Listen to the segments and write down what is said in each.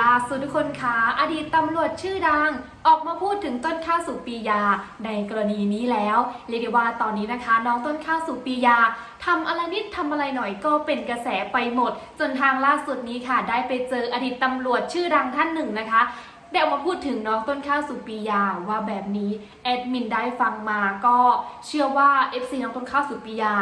ล่าสุดทุกคนคะอดีตตำรวจชื่อดัง ออกมาพูดถึงต้นข้าวสุปียา ในกรณีนี้แล้วเรียกได้ว่าตอนนี้นะคะ น้องต้นข้าวสุปียาทำอะไรนิดทำอะไรหน่อยก็เป็นกระแสไปหมด จนทางล่าสุดนี้ค่ะ ได้ไปเจออดีตตำรวจชื่อดังท่านหนึ่งนะคะได้ออกมาพูดถึงน้องต้นข้าวสุปียาว่าแบบนี้แอดมินได้ฟังมาก็เชื่อว่า FC น้องต้นข้าวสุปียา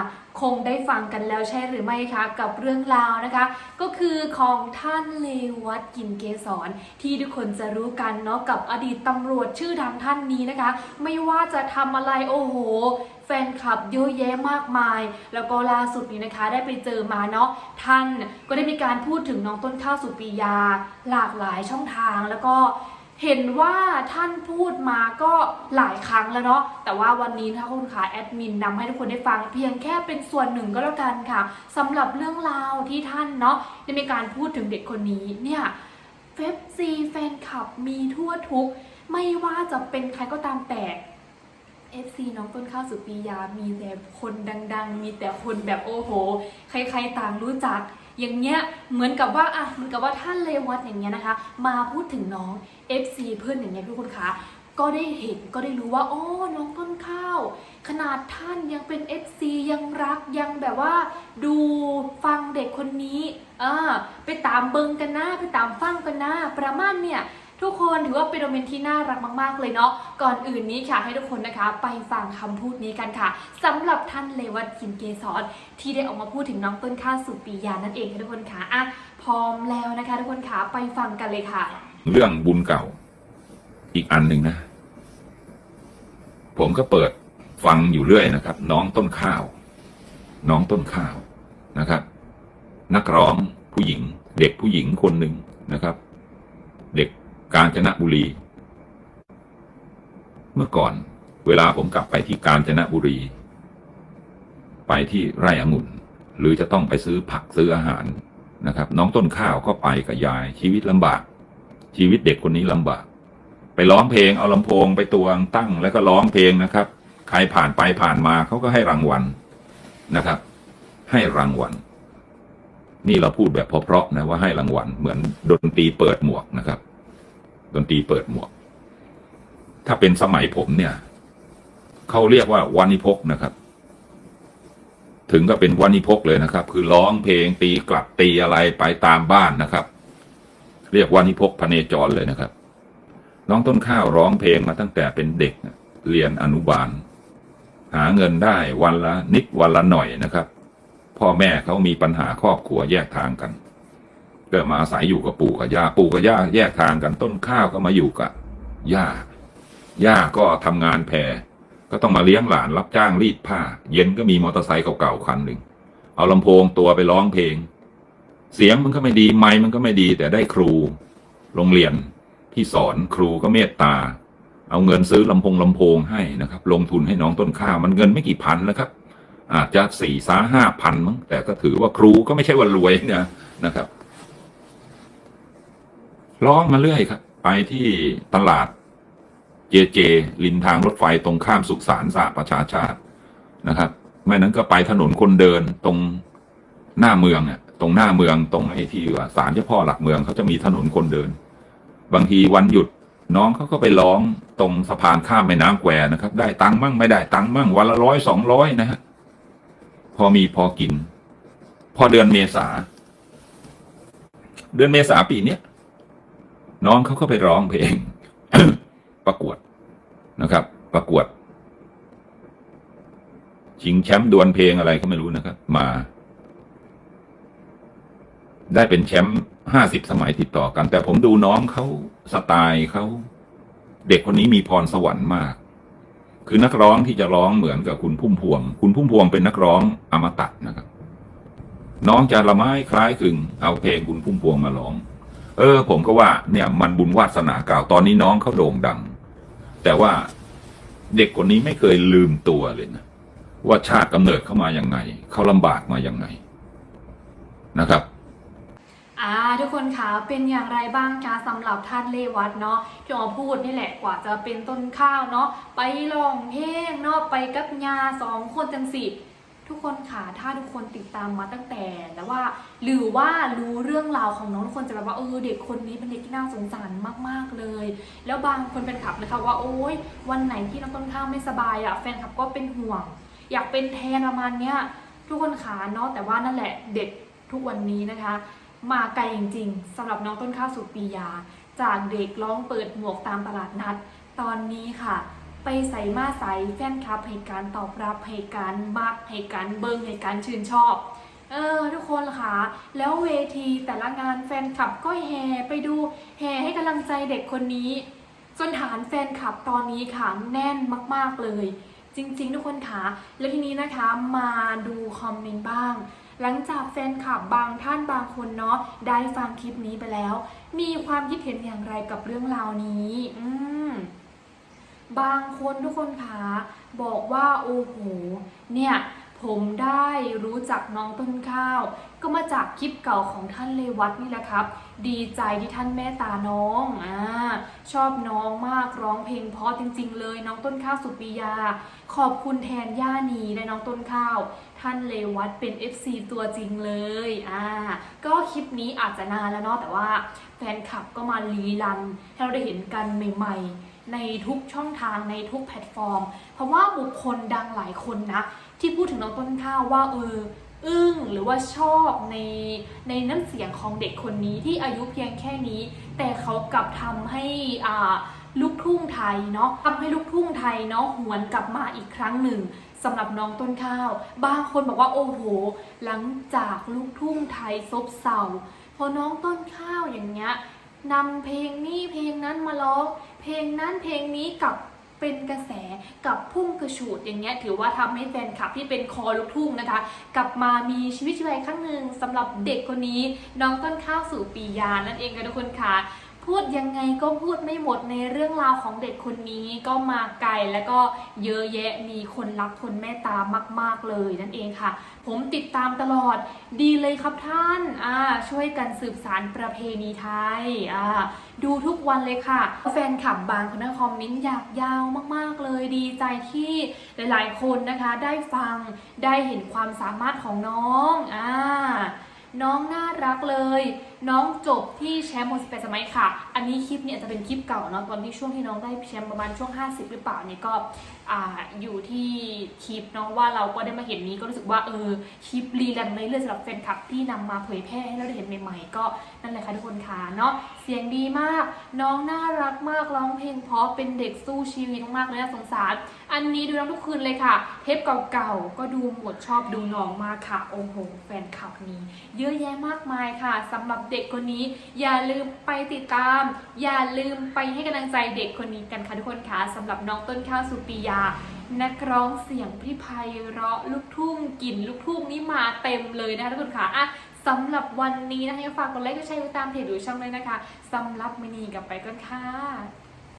คงได้ฟังกันแล้วใช่หรือไม่คะ กับเรื่องราวนะคะ ก็คือของท่านเลวัตกินเกษรที่ทุกคนจะรู้กันเนาะกับอดีตตำรวจชื่อดังท่านนี้นะคะ ไม่ว่าจะทำอะไรโอ้โหแฟนคลับเยอะแยะมากมาย แล้วก็ล่าสุดนี้นะคะได้ไปเจอมาเนาะท่านก็ได้มีการพูดถึงน้องต้นข้าวสุปียา หลากหลายช่องทางแล้วก็ เห็นว่าท่านพูดมาก็หลายครั้งแล้วเนาะแต่ว่าวันนี้ถ้าคุณขาแอดมินนำให้ทุกคนได้ฟังเพียงแค่เป็นส่วนหนึ่งก็แล้วกันค่ะสำหรับเรื่องราวที่ท่านเนาะได้มีการพูดถึงเด็กคนนี้เนี่ยเฟฟซีแฟนคลับมีทั่วทุก ไม่ว่าจะเป็นใครก็ตามแต่ FC น้องต้นข้าวสุปียา มีแต่คนดัง ๆ มีแต่คนแบบโอ้โห ใครๆต่างรู้จัก อย่างเงี้ยเหมือนกับว่าอะเหมือนกับว่าท่านเลวัตอย่างเงี้ยนะคะ มาพูดถึงน้อง FC เพื่อนอย่างเงี้ยทุกคนคะก็ได้เห็นก็ได้รู้ว่าอ๋อน้องต้นข้าว ขนาดท่านยังเป็น FC ยังรักยังแบบว่า ดูฟังเด็กคนนี้อ่าไปตามเบิงกันนะไปตามฟังกันนะประมาณเนี่ย ทุกคนถือว่าเป็นโมเมนต์ที่น่ารักมากๆเลยเนาะก่อนอื่นนี้ค่ะให้ทุกคนนะคะ ไปฟังคำพูดนี้กันค่ะสำหรับท่านเลวัตกินเกษรที่ได้ออกมาพูดถึงน้องต้นข้าวสุปียานั่นเองค่ะทุกคนค่ะอะพร้อมแล้วนะคะ ทุกคนค่ะไปฟังกันเลยค่ะ เรื่องบุญเก่า อีกอันหนึ่งนะ ผมก็เปิดฟังอยู่เรื่อยนะครับ น้องต้นข้าว น้องต้นข้าวนะครับ นักร้องผู้หญิง เด็กผู้หญิงคนหนึ่งนะครับ เด็ก กาญจนบุรี เมื่อก่อนเวลาผมกลับไปที่กาญจนบุรี ไปที่ไร่องุ่น หรือจะต้องไปซื้อผักซื้ออาหารนะครับ น้องต้นข้าวก็ไปกับยายชีวิตลำบาก ชีวิตเด็กคนนี้ลำบาก ไปร้องเพลงเอาลำโพงไปตวงตั้งแล้วก็ร้องเพลงนะครับ ใครผ่านไปผ่านมาเขาก็ให้รางวัลนะครับ ให้รางวัล นี่เราพูดแบบเพราะๆนะว่าให้รางวัลเหมือนดนตรีเปิดหมวกนะครับ ดนตรีเปิดหมวก ถ้าเป็นสมัยผมเนี่ย เขาเรียกว่าวานิพกนะครับ ถึงก็เป็นวานิพกเลยนะครับ คือร้องเพลงตีกลับตีอะไรไปตามบ้านนะครับ เรียกวานิพกพเนจรเลยนะครับ น้องต้นข้าวร้องเพลงมาตั้งแต่เป็นเด็กเรียนอนุบาล หาเงินได้วันละนิดวันละหน่อยนะครับ พ่อแม่เขามีปัญหาครอบครัวแยกทางกัน ก็มาอาศัยอยู่กับปู่กับย่าปู่กับย่าแยกทางกันต้นข้าวก็มาอยู่กับย่าย่าก็ทำงานแพรก็ต้องมาเลี้ยงหลานรับจ้างรีดผ้า เย็นก็มีมอเตอร์ไซค์เก่าๆคันหนึ่งเอาลำโพงตัวไปร้องเพลง เสียงมันก็ไม่ดีไมค์มันก็ไม่ดี แต่ได้ครู โรงเรียนที่สอนครูก็เมตตา เอาเงินซื้อลำโพงลำโพงให้นะครับ ลงทุนให้น้องต้นข้าวมันเงินไม่กี่พันนะครับ อาจจะสี่สาห้าพันมั้งแต่ก็ถือว่าครูก็ไม่ใช่ว่ารวยนะนะครับ ร้องมาเรื่อยครับ ไปที่ตลาดเจเจริมทางรถไฟตรงข้ามสุขสารสหประชาชาตินะครับไม่นั้นก็ไปถนนคนเดินตรงหน้าเมืองอะตรงหน้าเมืองตรงไอ้ที่ว่าศาลเจ้าพ่อหลักเมืองเขาจะมีถนนคนเดิน บางทีวันหยุดน้องเขาก็ไปร้องตรงสะพานข้ามแม่น้ำแควนะครับ ได้ตังค์มั่งไม่ได้ตังค์มั่งวันละร้อยสองร้อยนะฮะพอมีพอกิน พอเดือนเมษา เดือนเมษาปีเนี้ย น้องเขาก็ไปร้องเพลงประกวดนะครับ ประกวด ชิงแชมป์ดวลเพลงอะไรก็ไม่รู้นะครับ มา ได้เป็นแชมป์ห้าสิบสมัยติดต่อกัน แต่ผมดูน้องเขาสไตล์เขาเด็กคนนี้มีพรสวรรค์มาก คือนักร้องที่จะร้องเหมือนกับคุณพุ่มพวง คุณพุ่มพวงเป็นนักร้องอมตะนะครับ น้องจะละไม้คล้ายคลึงเอาเพลงคุณพุ่มพวงมาร้อง เออ ผมก็ว่าเนี่ย มันบุญวาสนาเก่าตอนนี้น้องเขาโด่งดัง แต่ว่าเด็กคนนี้ไม่เคยลืมตัวเลยนะว่าชาติกำเนิดเข้ามาอย่างไงเขาลำบากมาอย่างไงนะครับอ่าทุกคนคะเป็นอย่างไรบ้างคะสำหรับท่านเลวัตเนาะที่ออกมาพูดนี่แหละกว่าจะเป็นต้นข้าวเนาะไปร้องเพลงเนาะไปกับยาสองคนจังสิ ทุกคนค่ะถ้าทุกคนติดตามมาตั้งแต่แต่ว่า หรือว่ารู้เรื่องราวของน้องทุกคนจะแบบว่าเออเด็กคนนี้เป็นเด็กที่น่าสงสารมากๆเลย แล้วบางคนเป็นขับนะคะว่าโอ๊ยวันไหนที่น้องต้นข้าวไม่สบายอะ่ะแฟนคลับก็เป็นห่วง อยากเป็นแทนประมาณเนี้ยทุกคนขาเนาะแต่ว่านั่นแหละเด็กทุกวันนี้นะคะ มาไกลจริงๆสำหรับน้องต้นข้าวสุปียา จากเด็กร้องเปิดหมวกตามตลาดนัด ตอนนี้ค่ะ ไปใส่มาใส่แฟนคลับให้การตอบรับให้การมักให้การเบิงให้การชื่นชอบ เออทุกคนล่ะค่ะ แล้วเวทีแต่ละงานแฟนคลับก็แห่ไปดูแห่ให้กำลังใจเด็กคนนี้จนฐานแฟนคลับตอนนี้ค่ะแน่นมากๆเลย จริงๆ ทุกคนค่ะ แล้วทีนี้นะคะมาดูคอมเมนต์บ้าง หลังจากแฟนคลับบางท่านบางคนเนาะได้ฟังคลิปนี้ไปแล้ว มีความคิดเห็นอย่างไรกับเรื่องราวนี้ อืม บางคนทุกคนคะบอกว่าโอ้โหเนี่ยผมได้รู้จักน้องต้นข้าว ก็มาจากคลิปเก่าของท่านเลวัตนี่แหละครับ ดีใจที่ท่านแม่ตาน้องอ่าชอบน้องมากร้องเพลงเพราะจริง ๆ เลยน้องต้นข้าวสุปิยา ขอบคุณแทนย่านีและน้องต้นข้าว ท่านเลวัตเป็น FC ตัวจริงเลยอ่าก็คลิปนี้อาจจะนานแล้วเนาะแต่ว่าแฟนคลับก็มาลีลันให้เราได้เห็นกันใหม่ ๆ ในทุกช่องทางในทุกแพลตฟอร์ม เพราะว่าบุคคลดังหลายคนนะ ที่พูดถึงน้องต้นข้าวว่าเอออึ้งหรือว่าชอบในในน้ำเสียงของเด็กคนนี้ที่อายุเพียงแค่นี้ แต่เขากลับทำให้อ่าลูกทุ่งไทยเนาะทำให้ลูกทุ่งไทยเนาะหวนกลับมาอีกครั้งหนึ่งสำหรับน้องต้นข้าว บางคนบอกว่าโอ้โห หลังจากลูกทุ่งไทยซบเซาพอน้องต้นข้าวอย่างเงี้ยนำเพลงนี้เพลงนั้นมาร้อง เพลงนั้นเพลงนี้กับเป็นกระแสกับพุ่งกระฉูดอย่างเงี้ยถือว่าทำให้แฟนคลับที่เป็นคอลูกทุ่งนะคะ กลับมามีชีวิตชีวาอีกครั้งหนึ่งสำหรับเด็กคนนี้ น้องต้นข้าวสู่ปียานั่นเองค่ะทุกคนค่ะ พูดยังไงก็พูดไม่หมดในเรื่องราวของเด็กคนนี้ก็มาไกลแล้วก็เยอะแยะมีคนรักคนแม่ตามาก ๆเลยนั่นเองค่ะ ผมติดตามตลอดดีเลยครับท่านอ่าช่วยกันสืบสารประเพณีไทยอ่าดูทุกวันเลยค่ะ แฟนคลับบางคนคอมเมนต์อยากยาวมากๆเลยดีใจที่หลายๆคนนะคะได้ฟังได้เห็นความสามารถของน้องอ่าน้องน่ารักเลย น้องจบที่แชมป์หมด18สมัยค่ะ อันนี้คลิปเนี่ยจะเป็นคลิปเก่าเนาะตอนที่ช่วงที่น้องได้แชมป์ประมาณช่วง 50 หรือเปล่าเนี่ยก็อ่าอยู่ที่คลิปเนาะว่าเราก็ได้มาเห็นนี้ก็รู้สึกว่าเออคลิปรีแลนด์ในเรื่องสำหรับแฟนคลับที่นำมาเผยแพร่ให้เราได้เห็นใหม่ๆ ก็นั่นแหละค่ะทุกคนค่ะเนาะเสียงดีมาก น้องน่ารักมากร้องเพลงเพราะเป็นเด็กสู้ชีวิตมากๆเลยน่าสงสาร อันนี้ดูน้องทุกคืนเลยค่ะ เทปเก่าๆก็ดูหมดชอบดูน้องมากค่ะโอ้โหแฟนคลับนี้ เยอะแยะมากมายค่ะสำหรับเด็กคนนี้ อย่าลืมไปติดตาม อย่าลืมไปให้กำลังใจเด็กคนนี้กันค่ะทุกคนค่ะสำหรับน้องต้นข้าวสุปิยา นักร้องเสียงพี่ไพเราะลูกทุ่งกลิ่นลูกทุ่งนี่มาเต็มเลยนะคะทุกคนค่ะอะสำหรับวันนี้นะคะฝากกดไลค์กดแชร์ติดตามเพจดูช่องเลยนะคะสำหรับมินีกลับไปก่อนค่ะ